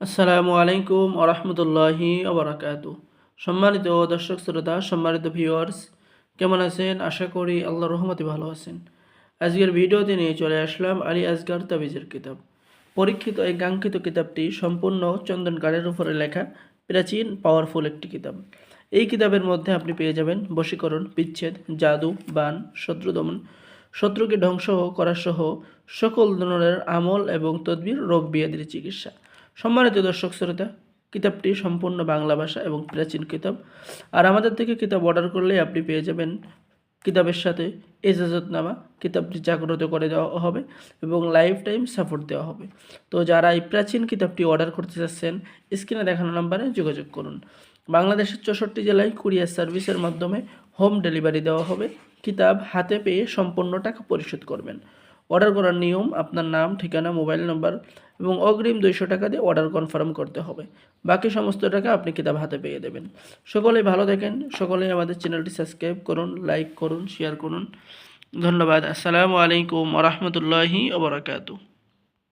আসসালামু আলাইকুম আরহামতুল্লাহি আবরাকাত সম্মানিত দর্শক শ্রোতা, সম্মানিত ভিউয়ার্স কেমন আছেন? আশা করি আল্লাহ রহমতে ভালো আছেন। আজকের ভিডিওতে নিয়ে চলে আসলাম আলী আসগার তাবিজের কিতাব। পরীক্ষিত এই কাঙ্ক্ষিত কিতাবটি সম্পূর্ণ চন্দন কাঠের উপরে লেখা, প্রাচীন পাওয়ারফুল একটি কিতাব। এই কিতাবের মধ্যে আপনি পেয়ে যাবেন বশীকরণ, বিচ্ছেদ, জাদু, বান, শত্রু দমন, শত্রুকে ধ্বংস করা সহ সকল ধরনের আমল এবং তদবির রোগ বিয়াদির চিকিৎসা। সম্মানিত দর্শক শ্রোতা, কিতাবটি সম্পূর্ণ বাংলা ভাষা এবং প্রাচীন কিতাব। আর আমাদের থেকে কিতাব অর্ডার করলে আপনি পেয়ে যাবেন কিতাবের সাথে এজাজতনামা, কিতাবটি জাগ্রত করে দেওয়া হবে এবং লাইফ টাইম সাপোর্ট দেওয়া হবে। তো যারা এই প্রাচীন কিতাবটি অর্ডার করতে চাচ্ছেন স্ক্রিনে দেখানো নাম্বারে যোগাযোগ করুন। বাংলাদেশের চৌষট্টি জেলায় কুরিয়ার সার্ভিসের মাধ্যমে হোম ডেলিভারি দেওয়া হবে। কিতাব হাতে পেয়ে সম্পূর্ণ টাকা পরিশোধ করবেন। অর্ডার করার নিয়ম, আপনার নাম, ঠিকানা, মোবাইল নাম্বার এবং অগ্রিম দুইশো টাকা দিয়ে অর্ডার কনফার্ম করতে হবে। বাকি সমস্ত টাকা আপনি কিতাব হাতে পেয়ে দেবেন। সকলেই ভালো দেখেন সকলেই আমাদের চ্যানেলটি সাবস্ক্রাইব করুন, লাইক করুন শেয়ার করুন। ধন্যবাদ। আসসালামু আলাইকুম রহমতুল্লাহি ওবরাকাতু